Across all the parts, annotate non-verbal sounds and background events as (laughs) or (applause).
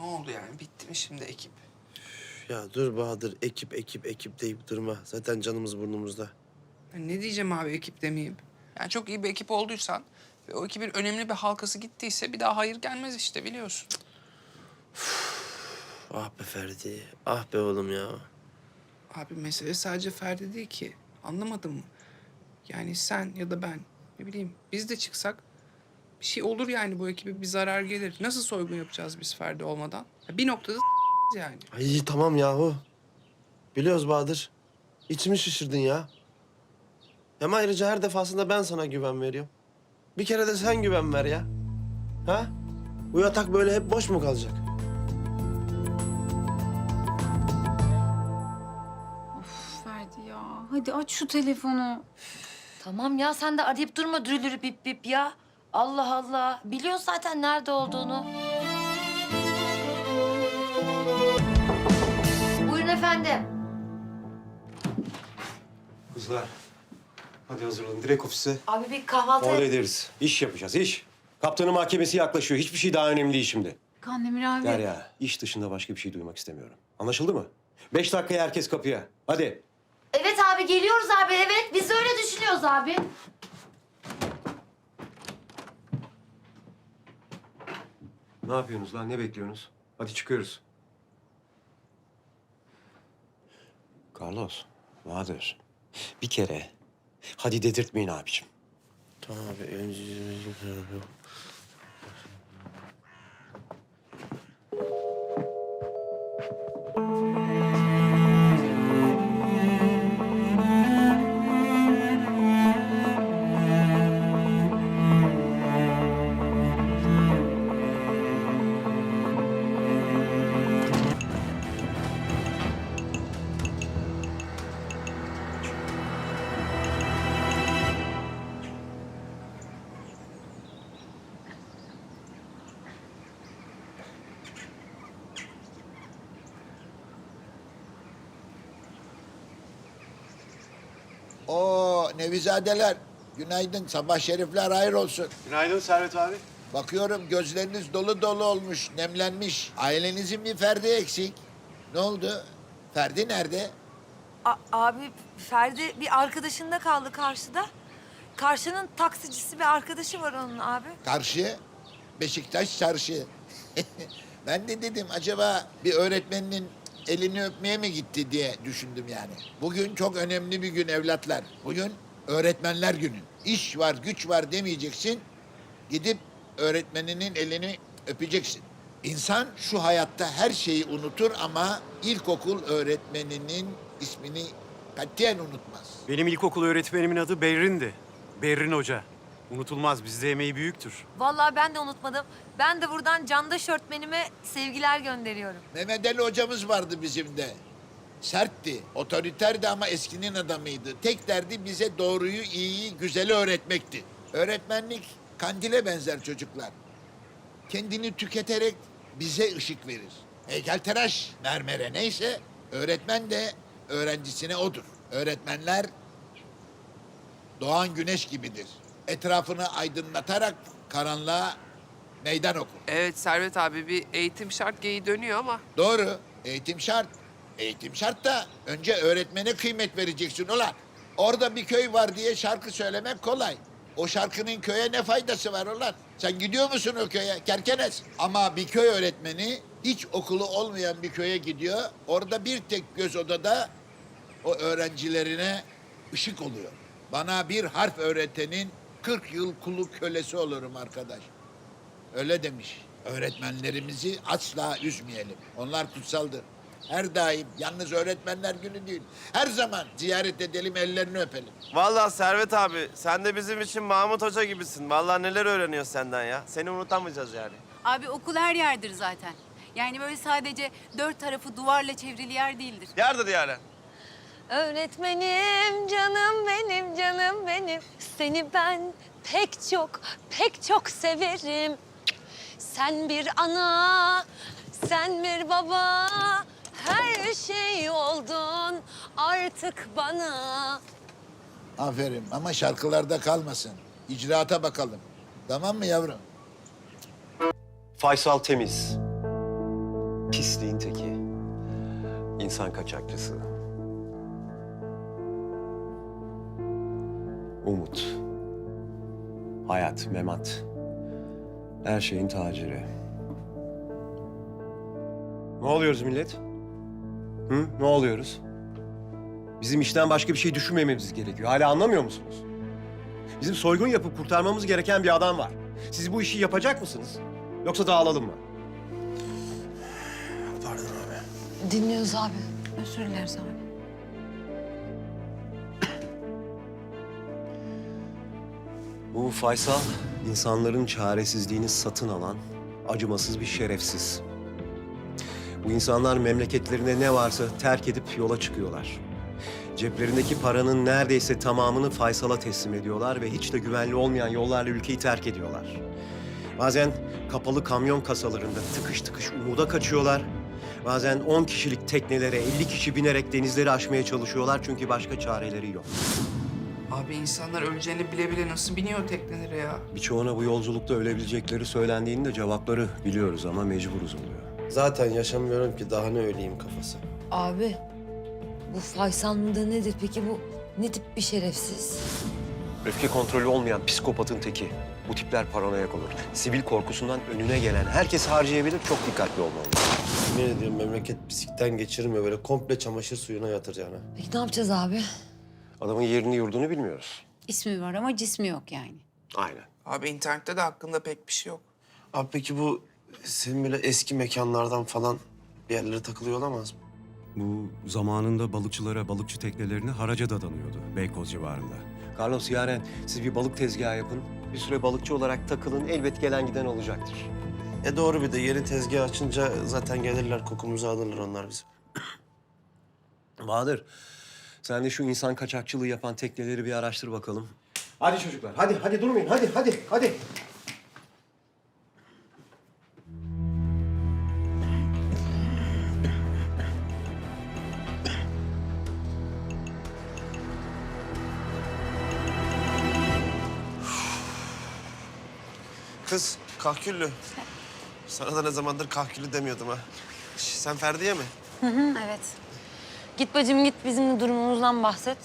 Ne oldu yani? Bitti mi şimdi ekip? Ya dur Bahadır, ekip ekip ekip deyip durma. Zaten canımız burnumuzda. Ya ne diyeceğim abi ekip demeyeyim. Yani çok iyi bir ekip olduysan ve o ekibin önemli bir halkası gittiyse bir daha hayır gelmez işte biliyorsun. Ah be Ferdi, ah be oğlum ya. Abi mesele sadece Ferdi değil ki. Anlamadın mı? Yani sen ya da ben ne bileyim biz de çıksak bir şey olur yani bu ekibe bir zarar gelir. Nasıl soygun yapacağız biz Ferdi olmadan? Ya bir noktada yani. Ay tamam yahu. Biliyoruz Bahadır. İçimi şişirdin ya. Hem ayrıca her defasında ben sana güven veriyorum. Bir kere de sen güven ver ya. Ha? Bu yatak böyle hep boş mu kalacak? Of Ferdi ya. Hadi aç şu telefonu. Tamam ya sen de arayıp durma dürülürü bip bip ya. Allah Allah. Biliyorsun zaten nerede olduğunu. Buyurun efendim. Kızlar, hadi hazırlanın. Direkt ofise. Abi bir kahvaltı... Hallederiz. İş yapacağız, iş. Kaptanın mahkemesi yaklaşıyor. Hiçbir şey daha önemli değil şimdi. Kandemir abi. Derya, iş dışında başka bir şey duymak istemiyorum. Anlaşıldı mı? Beş dakikaya herkes kapıya. Hadi. Evet abi geliyoruz abi evet. Biz de öyle düşünüyoruz abi. Ne yapıyorsunuz lan? Ne bekliyorsunuz? Hadi çıkıyoruz. Carlos, Bahadır. Bir kere hadi dedirtmeyin abiciğim. Tamam abi. önce- Oo Nevizadeler. Günaydın. Sabah şerifler hayır olsun. Günaydın Servet abi. Bakıyorum gözleriniz dolu dolu olmuş, nemlenmiş. Ailenizin bir ferdi eksik. Ne oldu? Ferdi nerede? A- abi Ferdi bir arkadaşında kaldı karşıda. Karşının taksicisi bir arkadaşı var onun abi. Karşı. Beşiktaş çarşı. (laughs) ben de dedim acaba bir öğretmeninin elini öpmeye mi gitti diye düşündüm yani. Bugün çok önemli bir gün evlatlar. Bugün öğretmenler günü. İş var, güç var demeyeceksin. Gidip öğretmeninin elini öpeceksin. İnsan şu hayatta her şeyi unutur ama ilkokul öğretmeninin ismini katiyen unutmaz. Benim ilkokul öğretmenimin adı Berrin'di. Berrin Hoca. Unutulmaz, bizde emeği büyüktür. Vallahi ben de unutmadım. Ben de buradan candaş öğretmenime sevgiler gönderiyorum. Mehmet Ali hocamız vardı bizim de. Sertti, otoriterdi ama eskinin adamıydı. Tek derdi bize doğruyu, iyiyi, güzeli öğretmekti. Öğretmenlik kandile benzer çocuklar. Kendini tüketerek bize ışık verir. Heykeltıraş mermere neyse, öğretmen de öğrencisine odur. Öğretmenler doğan güneş gibidir. Etrafını aydınlatarak karanlığa meydan okur. Evet Servet abi bir eğitim şart geyi dönüyor ama Doğru. Eğitim şart. Eğitim şart da önce öğretmene kıymet vereceksin ulan. Orada bir köy var diye şarkı söylemek kolay. O şarkının köye ne faydası var ulan? Sen gidiyor musun o köye? Kerkenes. Ama bir köy öğretmeni hiç okulu olmayan bir köye gidiyor. Orada bir tek göz odada o öğrencilerine ışık oluyor. Bana bir harf öğretenin 40 yıl kulu kölesi olurum arkadaş. Öyle demiş. Öğretmenlerimizi asla üzmeyelim. Onlar kutsaldır. Her daim, yalnız öğretmenler günü değil. Her zaman ziyaret edelim, ellerini öpelim. Vallahi Servet abi, sen de bizim için Mahmut Hoca gibisin. Vallahi neler öğreniyoruz senden ya. Seni unutamayacağız yani. Abi okul her yerdir zaten. Yani böyle sadece dört tarafı duvarla çevrili yer değildir. Yardır yani. Öğretmenim canım benim canım benim. Seni ben pek çok pek çok severim. Sen bir ana, sen bir baba. Her şey oldun artık bana. Aferin ama şarkılarda kalmasın. İcraata bakalım. Tamam mı yavrum? Faysal Temiz. pisliğin teki. İnsan kaçakçısı. Umut. Hayat, memat. Her şeyin taciri. Ne oluyoruz millet? Hı? Ne oluyoruz? Bizim işten başka bir şey düşünmememiz gerekiyor. Hala anlamıyor musunuz? Bizim soygun yapıp kurtarmamız gereken bir adam var. Siz bu işi yapacak mısınız? Yoksa dağılalım mı? Pardon abi. Dinliyoruz abi. Özür dileriz abi. Bu Faysal, insanların çaresizliğini satın alan acımasız bir şerefsiz. Bu insanlar memleketlerinde ne varsa terk edip yola çıkıyorlar. Ceplerindeki paranın neredeyse tamamını Faysal'a teslim ediyorlar ve hiç de güvenli olmayan yollarla ülkeyi terk ediyorlar. Bazen kapalı kamyon kasalarında tıkış tıkış umuda kaçıyorlar. Bazen 10 kişilik teknelere 50 kişi binerek denizleri aşmaya çalışıyorlar çünkü başka çareleri yok. Abi insanlar öleceğini bile bile nasıl biniyor teknelere ya? Birçoğuna bu yolculukta ölebilecekleri söylendiğinde cevapları biliyoruz ama mecburuz oluyor. Zaten yaşamıyorum ki daha ne öleyim kafası. Abi bu Faysal mıdır nedir peki bu ne tip bir şerefsiz? Öfke kontrolü olmayan psikopatın teki. Bu tipler paranoyak olur. Sivil korkusundan önüne gelen herkes harcayabilir. Çok dikkatli olmalı. Yemin ediyorum memleket bisikten geçirmiyor böyle komple çamaşır suyuna yatıracağına. Peki ne yapacağız abi? Adamın yerini yurdunu bilmiyoruz. İsmi var ama cismi yok yani. Aynen. Abi internette de hakkında pek bir şey yok. Abi peki bu senin böyle eski mekanlardan falan bir yerlere takılıyor olamaz mı? Bu zamanında balıkçılara, balıkçı teknelerine haraca dadanıyordu Beykoz civarında. Carlos Yaren siz bir balık tezgahı yapın. Bir süre balıkçı olarak takılın. Elbet gelen giden olacaktır. E doğru bir de yeni tezgah açınca zaten gelirler kokumuzu alırlar onlar bizim. Bahadır sen de şu insan kaçakçılığı yapan tekneleri bir araştır bakalım. Hadi çocuklar hadi hadi durmayın hadi hadi hadi. Kız kahküllü. Sana da ne zamandır kahküllü demiyordum ha. Sen Ferdi'ye mi? Evet. Git bacım git bizim durumumuzdan bahset.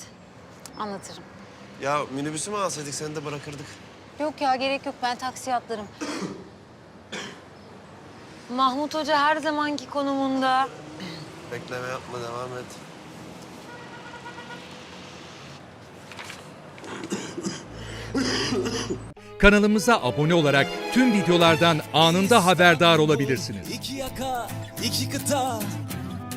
Anlatırım. Ya minibüsü mü alsaydık seni de bırakırdık. Yok ya gerek yok ben taksiye atlarım. Mahmut Hoca her zamanki konumunda. Bekleme yapma devam et. Kanalımıza abone olarak tüm videolardan anında haberdar olabilirsiniz. İki yaka, iki kıta,